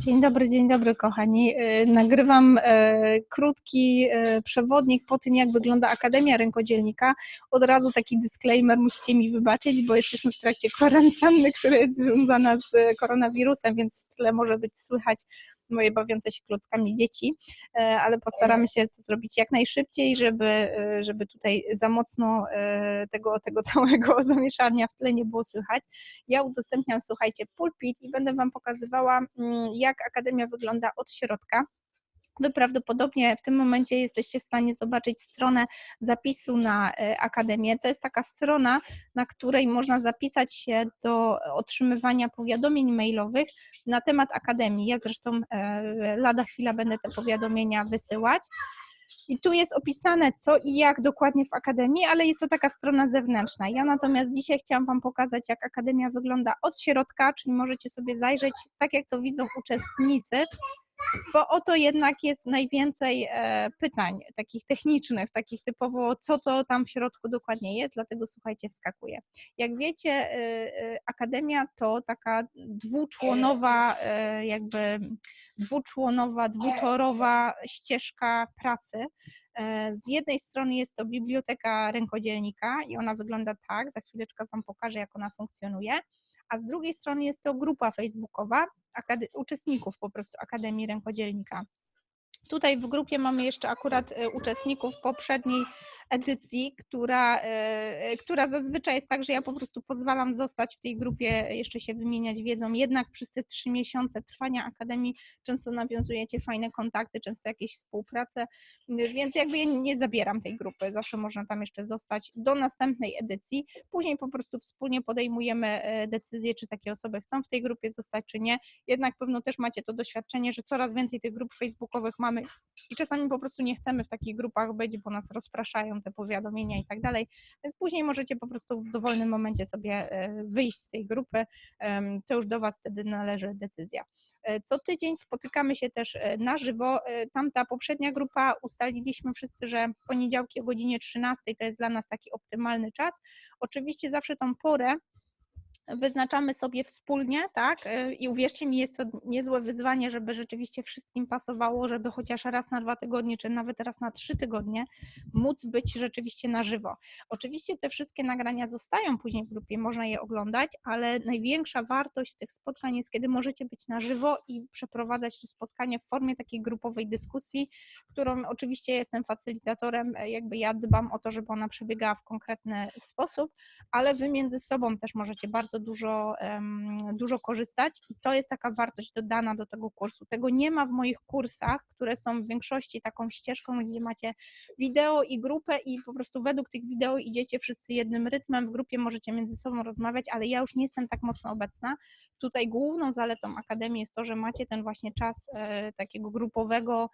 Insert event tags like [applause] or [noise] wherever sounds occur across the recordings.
Dzień dobry, dzień dobry kochani. Y, nagrywam y, krótki y, przewodnik po tym, jak wygląda Akademia Rękodzielnika. Od razu taki disclaimer, musicie mi wybaczyć, bo jesteśmy w trakcie kwarantanny, która jest związana z koronawirusem, więc w tle może być słychać moje bawiące się klockami dzieci, e, ale postaramy się to zrobić jak najszybciej, żeby, e, żeby tutaj za mocno e, tego, tego całego [laughs] zamieszania w tle nie było słychać. Ja udostępniam, słuchajcie, pulpit i będę Wam pokazywała, mm, jak Akademia wygląda od środka. Wy prawdopodobnie w tym momencie jesteście w stanie zobaczyć stronę zapisu na Akademię. To jest taka strona, na której można zapisać się do otrzymywania powiadomień mailowych na temat Akademii. Ja zresztą e, lada chwila będę te powiadomienia wysyłać. I tu jest opisane, co i jak dokładnie w Akademii, ale jest to taka strona zewnętrzna. Ja natomiast dzisiaj chciałam Wam pokazać, jak Akademia wygląda od środka, czyli możecie sobie zajrzeć, tak jak to widzą uczestnicy, bo oto jednak jest najwięcej e, pytań takich technicznych, takich typowo, co to tam w środku dokładnie jest, dlatego słuchajcie, wskakuje. Jak wiecie, e, e, Akademia to taka dwuczłonowa, jakby dwuczłonowa, dwutorowa ścieżka pracy. Z jednej strony jest to biblioteka rękodzielnika i ona wygląda tak, za chwileczkę Wam pokażę, jak ona funkcjonuje a z drugiej strony jest to grupa facebookowa uczestników po prostu Akademii Rękodzielnika. Tutaj w grupie mamy jeszcze akurat e, uczestników poprzedniej edycji, która, e, która zazwyczaj jest tak, że ja po prostu pozwalam zostać w tej grupie, jeszcze się wymieniać wiedzą. Jednak przez te trzy miesiące trwania Akademii często nawiązujecie fajne kontakty, często jakieś współpracę, więc jakby ja nie zabieram tej grupy, zawsze można tam jeszcze zostać do następnej edycji. Później po prostu wspólnie podejmujemy e, decyzję, czy takie osoby chcą w tej grupie zostać, czy nie. Jednak pewno też macie to doświadczenie, że coraz więcej tych grup facebookowych mamy i czasami po prostu nie chcemy w takich grupach być, bo nas rozpraszają te powiadomienia i tak dalej, więc później możecie po prostu w dowolnym momencie sobie e, wyjść z tej grupy, to już do Was wtedy należy decyzja. E, co tydzień spotykamy się też e, na żywo. Tamta poprzednia grupa ustaliliśmy wszyscy, że poniedziałki o godzinie 13 to jest dla nas taki optymalny czas. Oczywiście zawsze tą porę wyznaczamy sobie wspólnie, tak? Y, I uwierzcie mi, jest to niezłe wyzwanie, żeby rzeczywiście wszystkim pasowało, żeby chociaż raz na dwa tygodnie, czy nawet raz na trzy tygodnie móc być rzeczywiście na żywo. Oczywiście te wszystkie nagrania zostają później w grupie, można je oglądać, ale największa wartość tych spotkań jest, kiedy możecie być na żywo i przeprowadzać to spotkanie w formie takiej grupowej dyskusji, którą oczywiście jestem facylitatorem, e, jakby ja dbam o to, żeby ona przebiegała w konkretny sposób, ale wy między sobą też możecie bardzo dużo, dużo korzystać i to jest taka wartość dodana do tego kursu. Tego nie ma w moich kursach, które są w większości taką ścieżką, gdzie macie wideo i grupę i po prostu według tych wideo idziecie wszyscy jednym rytmem, w grupie możecie między sobą rozmawiać, ale ja już nie jestem tak mocno obecna. Tutaj główną zaletą Akademii jest to, że macie ten właśnie czas e, takiego grupowego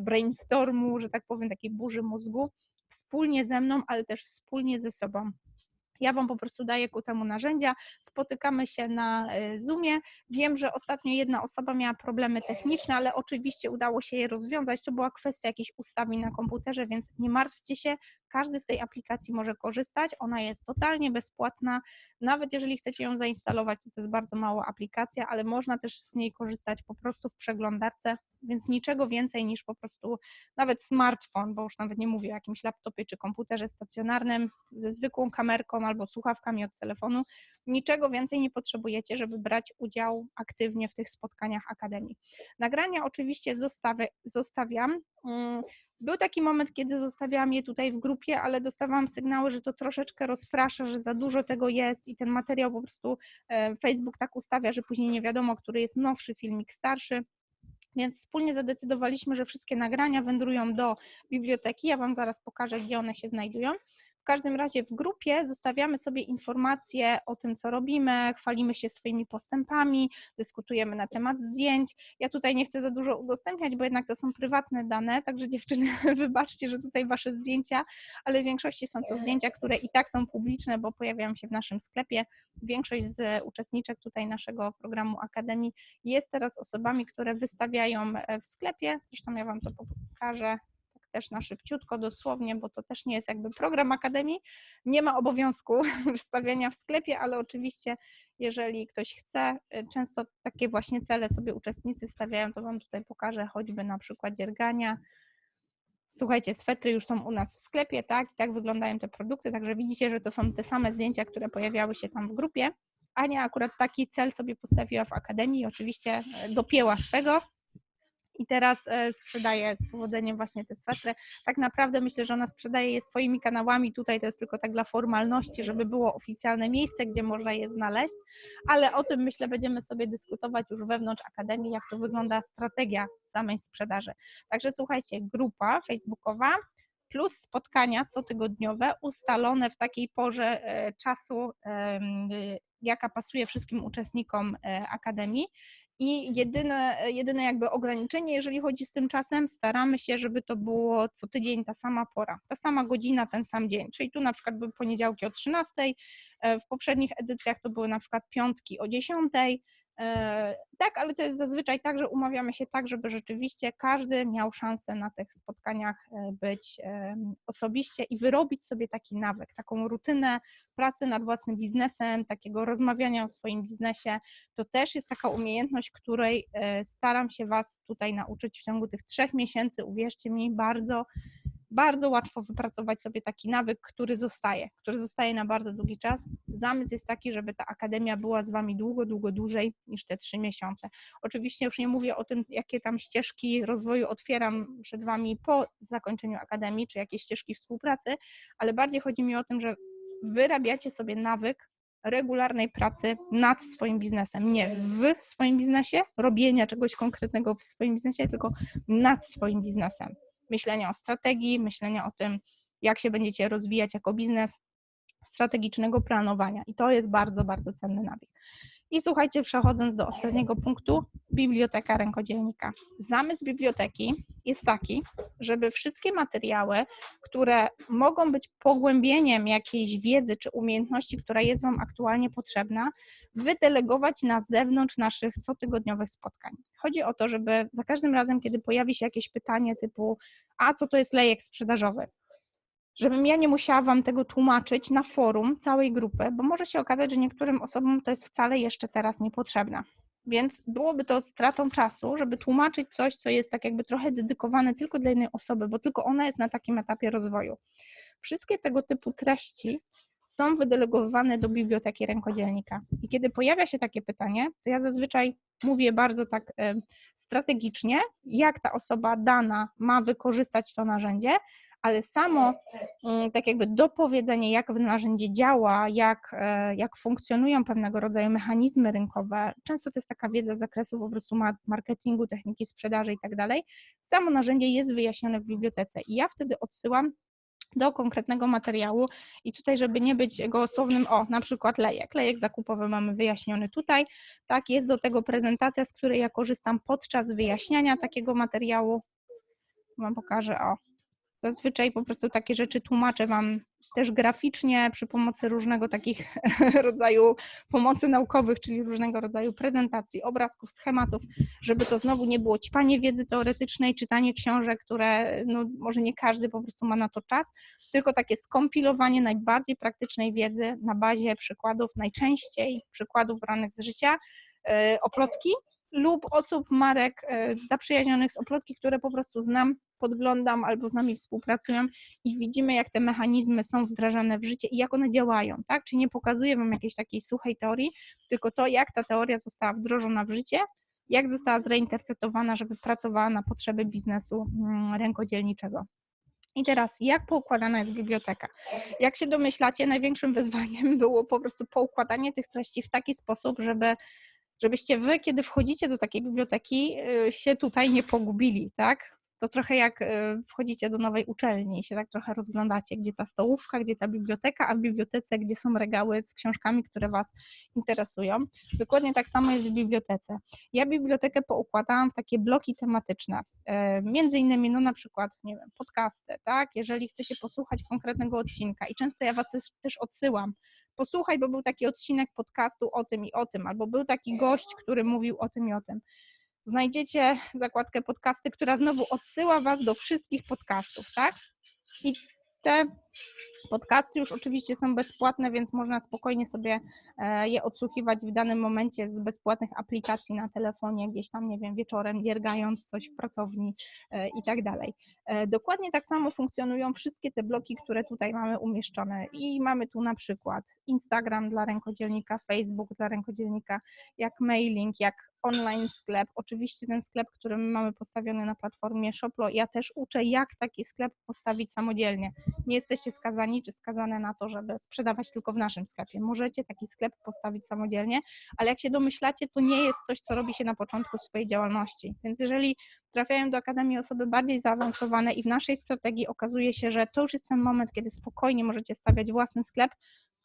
brainstormu, że tak powiem, takiej burzy mózgu, wspólnie ze mną, ale też wspólnie ze sobą. Ja Wam po prostu daję ku temu narzędzia. Spotykamy się na e, Zoomie. Wiem, że ostatnio jedna osoba miała problemy techniczne, ale oczywiście udało się je rozwiązać. To była kwestia jakichś ustawień na komputerze, więc nie martwcie się. Każdy z tej aplikacji może korzystać. Ona jest totalnie bezpłatna. Nawet jeżeli chcecie ją zainstalować, to, to jest bardzo mała aplikacja, ale można też z niej korzystać po prostu w przeglądarce, więc niczego więcej niż po prostu nawet smartfon, bo już nawet nie mówię o jakimś laptopie czy komputerze stacjonarnym ze zwykłą kamerką albo słuchawkami od telefonu. Niczego więcej nie potrzebujecie, żeby brać udział aktywnie w tych spotkaniach Akademii. Nagrania oczywiście zostawiam. Był taki moment, kiedy zostawiałam je tutaj w grupie, ale dostawałam sygnały, że to troszeczkę rozprasza, że za dużo tego jest i ten materiał po prostu e, Facebook tak ustawia, że później nie wiadomo, który jest nowszy filmik, starszy. Więc wspólnie zadecydowaliśmy, że wszystkie nagrania wędrują do biblioteki. Ja Wam zaraz pokażę, gdzie one się znajdują każdym razie w grupie zostawiamy sobie informacje o tym, co robimy, chwalimy się swoimi postępami, dyskutujemy na temat zdjęć. Ja tutaj nie chcę za dużo udostępniać, bo jednak to są prywatne dane, także dziewczyny, [laughs] wybaczcie, że tutaj wasze zdjęcia, ale w większości są to zdjęcia, które i tak są publiczne, bo pojawiają się w naszym sklepie. Większość z uczestniczek tutaj naszego programu Akademii jest teraz osobami, które wystawiają w sklepie. Zresztą ja Wam to pokażę też na szybciutko, dosłownie, bo to też nie jest jakby program Akademii. Nie ma obowiązku [laughs] wstawiania w sklepie, ale oczywiście, jeżeli ktoś chce, y, często takie właśnie cele sobie uczestnicy stawiają, to Wam tutaj pokażę choćby na przykładzie rgania. Słuchajcie, swetry już są u nas w sklepie, tak? I tak wyglądają te produkty, także widzicie, że to są te same zdjęcia, które pojawiały się tam w grupie. Ania akurat taki cel sobie postawiła w akademii, oczywiście e, dopięła swego i teraz e, sprzedaje z powodzeniem właśnie te swetry. Tak naprawdę myślę, że ona sprzedaje je swoimi kanałami. Tutaj to jest tylko tak dla formalności, żeby było oficjalne miejsce, gdzie można je znaleźć, ale o tym myślę będziemy sobie dyskutować już wewnątrz akademii, jak to wygląda strategia samej sprzedaży. Także słuchajcie, grupa facebookowa plus spotkania cotygodniowe ustalone w takiej porze e, czasu, jaka pasuje wszystkim uczestnikom e, akademii. I jedyne, jedyne jakby ograniczenie, jeżeli chodzi z tym czasem, staramy się, żeby to było co tydzień ta sama pora, ta sama godzina, ten sam dzień. Czyli tu na przykład były poniedziałki o 13, e, w poprzednich edycjach to były na przykład piątki o 10, E, tak, ale to jest zazwyczaj tak, że umawiamy się tak, żeby rzeczywiście każdy miał szansę na tych spotkaniach e, być osobiście i wyrobić sobie taki nawyk, taką rutynę pracy nad własnym biznesem, takiego rozmawiania o swoim biznesie. To też jest taka umiejętność, której e, staram się Was tutaj nauczyć w ciągu tych trzech miesięcy. Uwierzcie mi, bardzo bardzo łatwo wypracować sobie taki nawyk, który zostaje, który zostaje na bardzo długi czas. Zamysł jest taki, żeby ta akademia była z Wami długo, długo dłużej niż te trzy miesiące. Oczywiście już nie mówię o tym, jakie tam ścieżki rozwoju otwieram przed Wami po zakończeniu akademii, czy jakie ścieżki współpracy, ale bardziej chodzi mi o tym, że wyrabiacie sobie nawyk regularnej pracy nad swoim biznesem. Nie w swoim biznesie, robienia czegoś konkretnego w swoim biznesie, tylko nad swoim biznesem myślenia o strategii, myślenia o tym, jak się będziecie rozwijać jako biznes, strategicznego planowania. I to jest bardzo, bardzo cenny nawyk. I słuchajcie, przechodząc do ostatniego punktu, biblioteka rękodzielnika. Zamysł biblioteki jest taki, żeby wszystkie materiały, które mogą być pogłębieniem jakiejś wiedzy czy umiejętności, która jest Wam aktualnie potrzebna, wydelegować na zewnątrz naszych cotygodniowych spotkań. Chodzi o to, żeby za każdym razem, kiedy pojawi się jakieś pytanie typu, a co to jest lejek sprzedażowy? Żebym ja nie musiała Wam tego tłumaczyć na forum całej grupy, bo może się okazać, że niektórym osobom to jest wcale jeszcze teraz niepotrzebne. Więc byłoby to stratą czasu, żeby tłumaczyć coś, co jest tak jakby trochę dedykowane tylko dla jednej osoby, bo tylko ona jest na takim etapie rozwoju. Wszystkie tego typu treści są wydelegowane do biblioteki rękodzielnika. I kiedy pojawia się takie pytanie, to ja zazwyczaj mówię bardzo tak strategicznie, jak ta osoba dana ma wykorzystać to narzędzie, ale samo mm, tak jakby dopowiedzenie, jak narzędzie działa, jak, e, jak funkcjonują pewnego rodzaju mechanizmy rynkowe, często to jest taka wiedza z zakresu po prostu marketingu, techniki sprzedaży i tak dalej, samo narzędzie jest wyjaśnione w bibliotece i ja wtedy odsyłam do konkretnego materiału i tutaj, żeby nie być gołosłownym, o, na przykład lejek. Lejek zakupowy mamy wyjaśniony tutaj, tak, jest do tego prezentacja, z której ja korzystam podczas wyjaśniania takiego materiału. Wam pokażę, o, Zazwyczaj po prostu takie rzeczy tłumaczę Wam też graficznie przy pomocy różnego takich [laughs] rodzaju pomocy naukowych, czyli różnego rodzaju prezentacji, obrazków, schematów, żeby to znowu nie było ćpanie wiedzy teoretycznej, czytanie książek, które no, może nie każdy po prostu ma na to czas, tylko takie skompilowanie najbardziej praktycznej wiedzy na bazie przykładów, najczęściej przykładów branych z życia, yy, oplotki lub osób, marek yy, zaprzyjaźnionych z oplotki, które po prostu znam podglądam albo z nami współpracują i widzimy, jak te mechanizmy są wdrażane w życie i jak one działają, tak? Czyli nie pokazuję Wam jakiejś takiej suchej teorii, tylko to, jak ta teoria została wdrożona w życie, jak została zreinterpretowana, żeby pracowała na potrzeby biznesu mm, rękodzielniczego. I teraz, jak poukładana jest biblioteka? Jak się domyślacie, największym wyzwaniem [laughs] było po prostu poukładanie tych treści w taki sposób, żeby żebyście wy, kiedy wchodzicie do takiej biblioteki, y, się tutaj nie pogubili, tak? To trochę jak e, wchodzicie do nowej uczelni i się tak trochę rozglądacie, gdzie ta stołówka, gdzie ta biblioteka, a w bibliotece, gdzie są regały z książkami, które Was interesują. Dokładnie tak samo jest w bibliotece. Ja bibliotekę poukładałam w takie bloki tematyczne, e, między innymi, no na przykład, nie wiem, podcasty, tak? Jeżeli chcecie posłuchać konkretnego odcinka i często ja Was też, też odsyłam, posłuchaj, bo był taki odcinek podcastu o tym i o tym, albo był taki gość, który mówił o tym i o tym znajdziecie zakładkę podcasty, która znowu odsyła Was do wszystkich podcastów, tak? I te Podcasty już oczywiście są bezpłatne, więc można spokojnie sobie e, je odsłuchiwać w danym momencie z bezpłatnych aplikacji na telefonie, gdzieś tam, nie wiem, wieczorem, dziergając coś w pracowni e, i tak dalej. E, dokładnie tak samo funkcjonują wszystkie te bloki, które tutaj mamy umieszczone i mamy tu na przykład Instagram dla rękodzielnika, Facebook dla rękodzielnika, jak mailing, jak online sklep. Oczywiście ten sklep, który my mamy postawiony na platformie Shoplo, ja też uczę, jak taki sklep postawić samodzielnie. Nie jesteście skazani czy skazane na to, żeby sprzedawać tylko w naszym sklepie. Możecie taki sklep postawić samodzielnie, ale jak się domyślacie, to nie jest coś, co robi się na początku swojej działalności. Więc jeżeli trafiają do Akademii osoby bardziej zaawansowane i w naszej strategii okazuje się, że to już jest ten moment, kiedy spokojnie możecie stawiać własny sklep,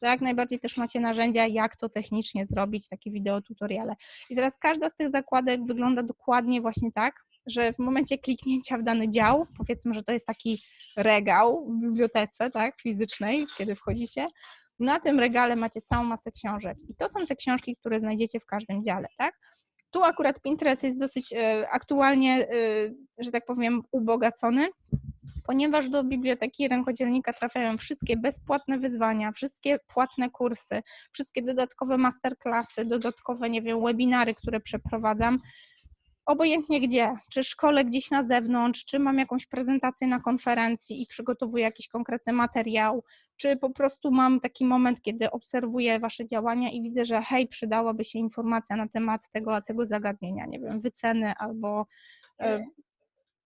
to jak najbardziej też macie narzędzia, jak to technicznie zrobić, takie wideo tutoriale. I teraz każda z tych zakładek wygląda dokładnie właśnie tak, że w momencie kliknięcia w dany dział, powiedzmy, że to jest taki regał w bibliotece, tak, fizycznej, kiedy wchodzicie, na tym regale macie całą masę książek i to są te książki, które znajdziecie w każdym dziale, tak? Tu akurat Pinterest jest dosyć e, aktualnie, e, że tak powiem, ubogacony, ponieważ do biblioteki rękodzielnika trafiają wszystkie bezpłatne wyzwania, wszystkie płatne kursy, wszystkie dodatkowe masterclassy, dodatkowe, nie wiem, webinary, które przeprowadzam. Obojętnie gdzie, czy szkole gdzieś na zewnątrz, czy mam jakąś prezentację na konferencji i przygotowuję jakiś konkretny materiał, czy po prostu mam taki moment, kiedy obserwuję Wasze działania i widzę, że hej, przydałaby się informacja na temat tego, tego zagadnienia, nie wiem, wyceny albo e,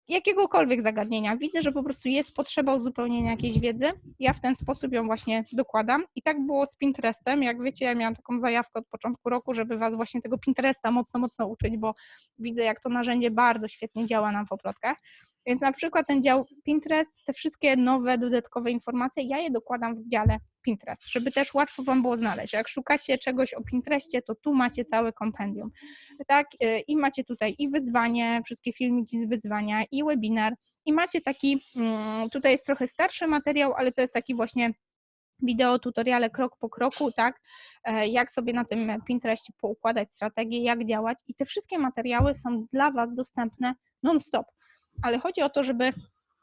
jakiegokolwiek zagadnienia. Widzę, że po prostu jest potrzeba uzupełnienia jakiejś wiedzy. Ja w ten sposób ją właśnie dokładam. I tak było z Pinterestem. Jak wiecie, ja miałam taką zajawkę od początku roku, żeby Was właśnie tego Pinteresta mocno, mocno uczyć, bo widzę, jak to narzędzie bardzo świetnie działa nam w oplotkach. Więc na przykład ten dział Pinterest, te wszystkie nowe, dodatkowe informacje, ja je dokładam w dziale Pinterest, żeby też łatwo Wam było znaleźć. Jak szukacie czegoś o Pinterestie, to tu macie całe kompendium. Tak, y, i macie tutaj i wyzwanie, wszystkie filmiki z wyzwania, i webinar, i macie taki, mm, tutaj jest trochę starszy materiał, ale to jest taki właśnie wideo, tutoriale krok po kroku, tak, e, jak sobie na tym Pinterestie poukładać strategię, jak działać i te wszystkie materiały są dla Was dostępne non-stop ale chodzi o to, żeby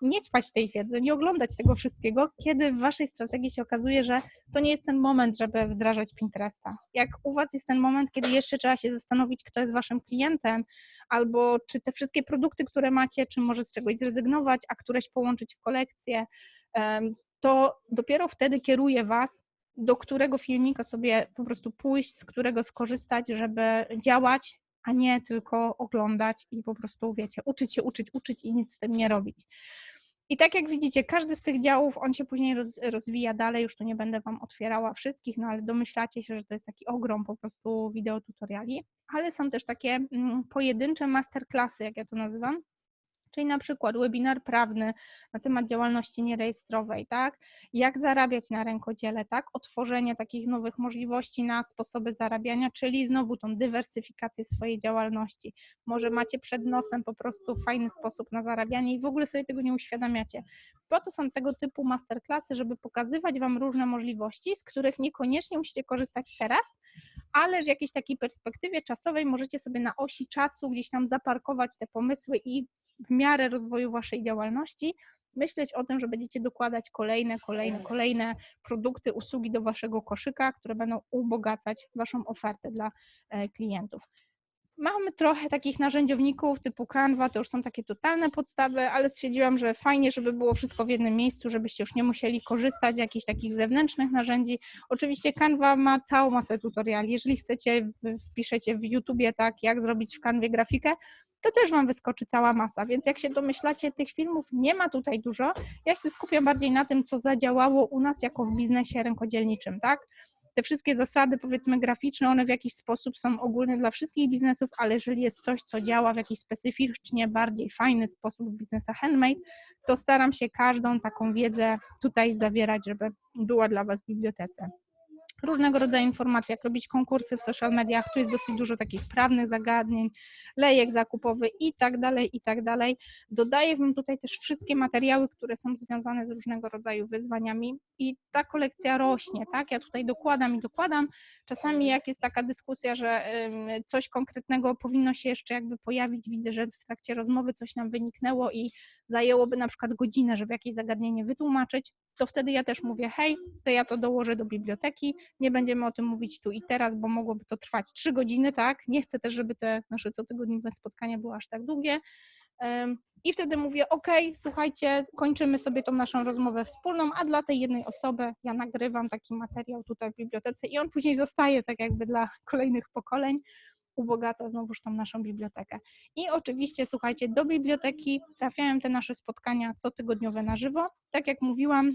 nie ćpać tej wiedzy, nie oglądać tego wszystkiego, kiedy w waszej strategii się okazuje, że to nie jest ten moment, żeby wdrażać Pinteresta. Jak u was jest ten moment, kiedy jeszcze trzeba się zastanowić, kto jest waszym klientem, albo czy te wszystkie produkty, które macie, czy może z czegoś zrezygnować, a któreś połączyć w kolekcję, to dopiero wtedy kieruje was, do którego filmika sobie po prostu pójść, z którego skorzystać, żeby działać a nie tylko oglądać i po prostu, wiecie, uczyć się, uczyć, uczyć i nic z tym nie robić. I tak jak widzicie, każdy z tych działów, on się później roz, rozwija dalej, już tu nie będę Wam otwierała wszystkich, no ale domyślacie się, że to jest taki ogrom po prostu wideotutoriali, ale są też takie mm, pojedyncze masterclassy, jak ja to nazywam, czyli na przykład webinar prawny na temat działalności nierejestrowej, tak? Jak zarabiać na rękodziele, tak? Otworzenie takich nowych możliwości na sposoby zarabiania, czyli znowu tą dywersyfikację swojej działalności. Może macie przed nosem po prostu fajny sposób na zarabianie i w ogóle sobie tego nie uświadamiacie. Po to są tego typu masterclassy, żeby pokazywać Wam różne możliwości, z których niekoniecznie musicie korzystać teraz, ale w jakiejś takiej perspektywie czasowej możecie sobie na osi czasu gdzieś tam zaparkować te pomysły i w miarę rozwoju waszej działalności myśleć o tym, że będziecie dokładać kolejne, kolejne, kolejne produkty, usługi do waszego koszyka, które będą ubogacać waszą ofertę dla e, klientów. Mamy trochę takich narzędziowników typu Canva, to już są takie totalne podstawy, ale stwierdziłam, że fajnie, żeby było wszystko w jednym miejscu, żebyście już nie musieli korzystać z jakichś takich zewnętrznych narzędzi. Oczywiście Canva ma całą masę tutoriali. Jeżeli chcecie, wpiszecie w YouTubie tak, jak zrobić w Canwie grafikę, to też Wam wyskoczy cała masa. Więc jak się domyślacie, tych filmów nie ma tutaj dużo. Ja się skupiam bardziej na tym, co zadziałało u nas jako w biznesie rękodzielniczym, tak? Te wszystkie zasady, powiedzmy, graficzne, one w jakiś sposób są ogólne dla wszystkich biznesów, ale jeżeli jest coś, co działa w jakiś specyficznie bardziej fajny sposób w biznesach handmade, to staram się każdą taką wiedzę tutaj zawierać, żeby była dla Was w bibliotece. Różnego rodzaju informacje, jak robić konkursy w social mediach, tu jest dosyć dużo takich prawnych zagadnień, lejek zakupowy i tak dalej, i tak dalej. Dodaję Wam tutaj też wszystkie materiały, które są związane z różnego rodzaju wyzwaniami i ta kolekcja rośnie, tak? Ja tutaj dokładam i dokładam. Czasami jak jest taka dyskusja, że coś konkretnego powinno się jeszcze jakby pojawić, widzę, że w trakcie rozmowy coś nam wyniknęło i zajęłoby na przykład godzinę, żeby jakieś zagadnienie wytłumaczyć, to wtedy ja też mówię, hej, to ja to dołożę do biblioteki, nie będziemy o tym mówić tu i teraz, bo mogłoby to trwać trzy godziny, tak? Nie chcę też, żeby te nasze cotygodniowe spotkania były aż tak długie. I wtedy mówię, ok, słuchajcie, kończymy sobie tą naszą rozmowę wspólną, a dla tej jednej osoby ja nagrywam taki materiał tutaj w bibliotece i on później zostaje tak jakby dla kolejnych pokoleń ubogaca znowuż tą naszą bibliotekę. I oczywiście, słuchajcie, do biblioteki trafiają te nasze spotkania cotygodniowe na żywo. Tak jak mówiłam,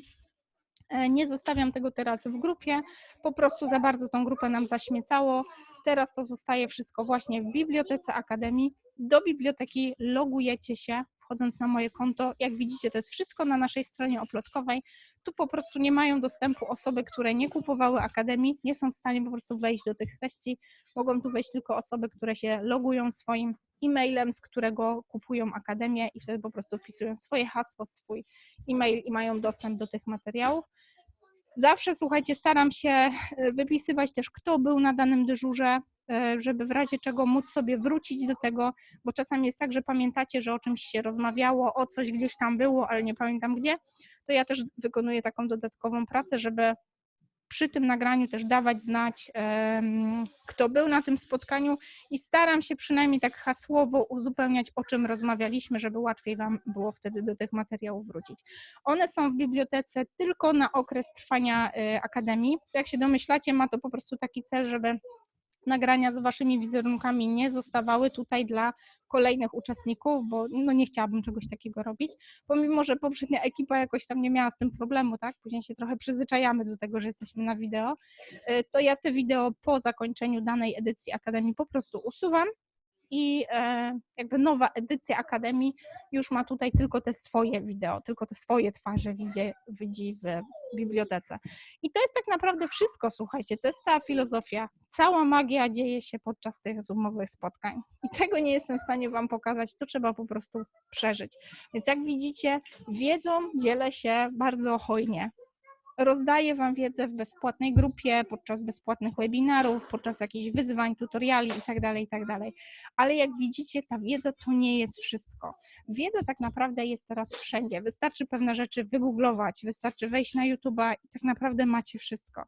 e, nie zostawiam tego teraz w grupie, po prostu za bardzo tą grupę nam zaśmiecało. Teraz to zostaje wszystko właśnie w bibliotece Akademii. Do biblioteki logujecie się, wchodząc na moje konto. Jak widzicie, to jest wszystko na naszej stronie oplotkowej. Tu po prostu nie mają dostępu osoby, które nie kupowały Akademii, nie są w stanie po prostu wejść do tych treści. Mogą tu wejść tylko osoby, które się logują swoim e-mailem, z którego kupują Akademię i wtedy po prostu wpisują swoje hasło, swój e-mail i mają dostęp do tych materiałów. Zawsze, słuchajcie, staram się e, wypisywać też, kto był na danym dyżurze, żeby w razie czego móc sobie wrócić do tego, bo czasami jest tak, że pamiętacie, że o czymś się rozmawiało, o coś gdzieś tam było, ale nie pamiętam gdzie, to ja też wykonuję taką dodatkową pracę, żeby przy tym nagraniu też dawać znać, kto był na tym spotkaniu i staram się przynajmniej tak hasłowo uzupełniać, o czym rozmawialiśmy, żeby łatwiej Wam było wtedy do tych materiałów wrócić. One są w bibliotece tylko na okres trwania y, Akademii. Jak się domyślacie, ma to po prostu taki cel, żeby nagrania z waszymi wizerunkami nie zostawały tutaj dla kolejnych uczestników, bo no nie chciałabym czegoś takiego robić, pomimo, że poprzednia ekipa jakoś tam nie miała z tym problemu, tak? Później się trochę przyzwyczajamy do tego, że jesteśmy na wideo, y, to ja te wideo po zakończeniu danej edycji Akademii po prostu usuwam i e, jakby nowa edycja Akademii już ma tutaj tylko te swoje wideo, tylko te swoje twarze widzi, widzi w bibliotece. I to jest tak naprawdę wszystko, słuchajcie, to jest cała filozofia. Cała magia dzieje się podczas tych zoomowych spotkań. I tego nie jestem w stanie Wam pokazać, to trzeba po prostu przeżyć. Więc jak widzicie, wiedzą dzielę się bardzo hojnie rozdaję Wam wiedzę w bezpłatnej grupie, podczas bezpłatnych webinarów, podczas jakichś wyzwań, tutoriali itd., tak itd. Tak Ale jak widzicie, ta wiedza to nie jest wszystko. Wiedza tak naprawdę jest teraz wszędzie. Wystarczy pewne rzeczy wygooglować, wystarczy wejść na YouTube'a i tak naprawdę macie wszystko.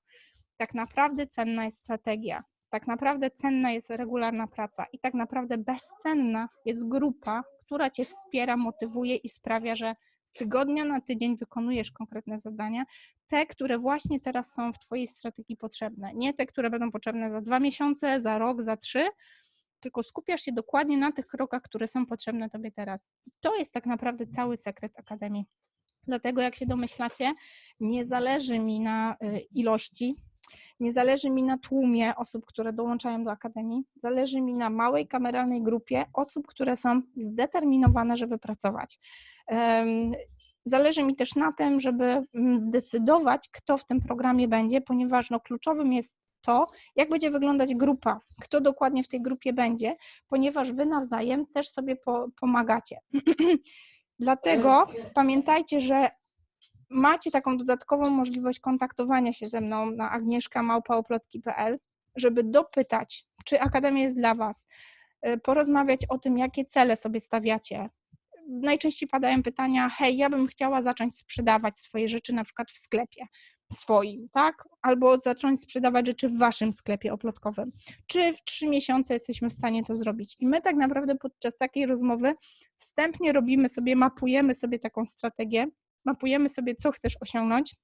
Tak naprawdę cenna jest strategia. Tak naprawdę cenna jest regularna praca i tak naprawdę bezcenna jest grupa, która Cię wspiera, motywuje i sprawia, że z tygodnia na tydzień wykonujesz konkretne zadania, te, które właśnie teraz są w Twojej strategii potrzebne. Nie te, które będą potrzebne za dwa miesiące, za rok, za trzy, tylko skupiasz się dokładnie na tych krokach, które są potrzebne Tobie teraz. I to jest tak naprawdę cały sekret Akademii. Dlatego, jak się domyślacie, nie zależy mi na y, ilości, nie zależy mi na tłumie osób, które dołączają do Akademii, zależy mi na małej kameralnej grupie osób, które są zdeterminowane, żeby pracować. Zależy mi też na tym, żeby mm, zdecydować, kto w tym programie będzie, ponieważ no, kluczowym jest to, jak będzie wyglądać grupa, kto dokładnie w tej grupie będzie, ponieważ wy nawzajem też sobie po, pomagacie. [clears throat] Dlatego pamiętajcie, że macie taką dodatkową możliwość kontaktowania się ze mną na agnieszkamałpaoplotki.pl, żeby dopytać, czy Akademia jest dla Was, y, porozmawiać o tym, jakie cele sobie stawiacie. Najczęściej padają pytania, hej, ja bym chciała zacząć sprzedawać swoje rzeczy na przykład w sklepie swoim, tak? Albo zacząć sprzedawać rzeczy w waszym sklepie oplotkowym. Czy w trzy miesiące jesteśmy w stanie to zrobić? I my tak naprawdę podczas takiej rozmowy wstępnie robimy sobie, mapujemy sobie taką strategię, mapujemy sobie, co chcesz osiągnąć,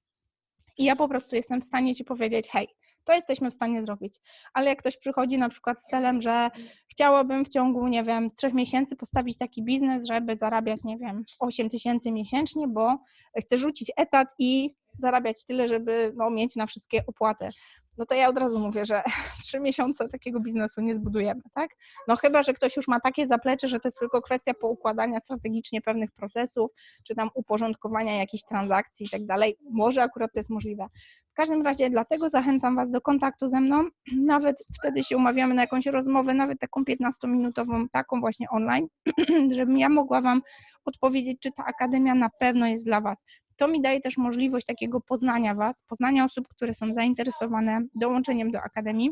i ja po prostu jestem w stanie ci powiedzieć, hej, to jesteśmy w stanie zrobić. Ale jak ktoś przychodzi na przykład z celem, że chciałabym w ciągu, nie wiem, trzech miesięcy postawić taki biznes, żeby zarabiać, nie wiem, 8 tysięcy miesięcznie, bo chcę rzucić etat i zarabiać tyle, żeby no, mieć na wszystkie opłaty. No to ja od razu mówię, że w [laughs] trzy miesiące takiego biznesu nie zbudujemy, tak? No chyba, że ktoś już ma takie zaplecze, że to jest tylko kwestia poukładania strategicznie pewnych procesów, czy tam uporządkowania jakichś transakcji i tak dalej. Może akurat to jest możliwe. W każdym razie dlatego zachęcam Was do kontaktu ze mną. [clears throat] Nawet wtedy się umawiamy na jakąś rozmowę, nawet taką 15-minutową, taką właśnie online, [clears throat] żebym ja mogła Wam odpowiedzieć, czy ta akademia na pewno jest dla Was. To mi daje też możliwość takiego poznania Was, poznania osób, które są zainteresowane dołączeniem do akademii.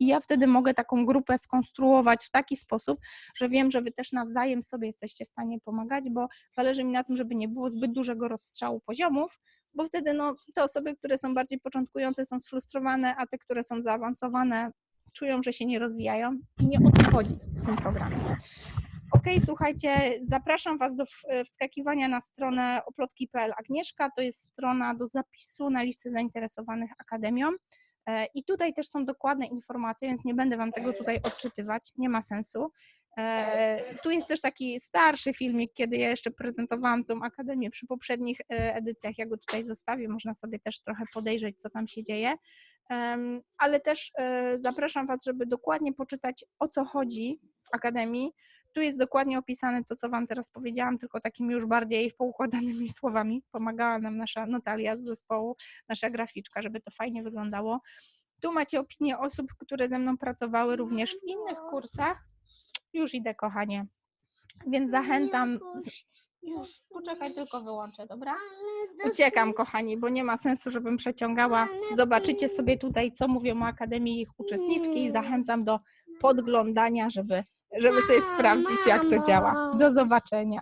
I ja wtedy mogę taką grupę skonstruować w taki sposób, że wiem, że Wy też nawzajem sobie jesteście w stanie pomagać, bo zależy mi na tym, żeby nie było zbyt dużego rozstrzału poziomów, bo wtedy no, te osoby, które są bardziej początkujące, są sfrustrowane, a te, które są zaawansowane, czują, że się nie rozwijają i nie o to chodzi w tym programie. Ok, słuchajcie, zapraszam Was do w- wskakiwania na stronę oplotki.pl Agnieszka, to jest strona do zapisu na listę zainteresowanych Akademią. E, I tutaj też są dokładne informacje, więc nie będę Wam tego tutaj odczytywać, nie ma sensu. E, Tu jest też taki starszy filmik, kiedy ja jeszcze prezentowałam tą akademię przy poprzednich e, edycjach. Ja go tutaj zostawię, można sobie też trochę podejrzeć, co tam się dzieje. Ale też e, zapraszam Was, żeby dokładnie poczytać, o co chodzi w akademii. Tu jest dokładnie opisane to, co Wam teraz powiedziałam, tylko takimi już bardziej poukładanymi [laughs] słowami. Pomagała nam nasza Natalia z zespołu, nasza graficzka, żeby to fajnie wyglądało. Tu macie opinie osób, które ze mną pracowały również w innych kursach. Już idę, kochanie. Więc zachętam. Już, poczekaj, tylko wyłączę, dobra? Uciekam, kochani, bo nie ma sensu, żebym przeciągała. Zobaczycie sobie tutaj, co mówią o Akademii ich uczestniczki i zachęcam do podglądania, żeby, żeby sobie sprawdzić, jak to działa. Do zobaczenia.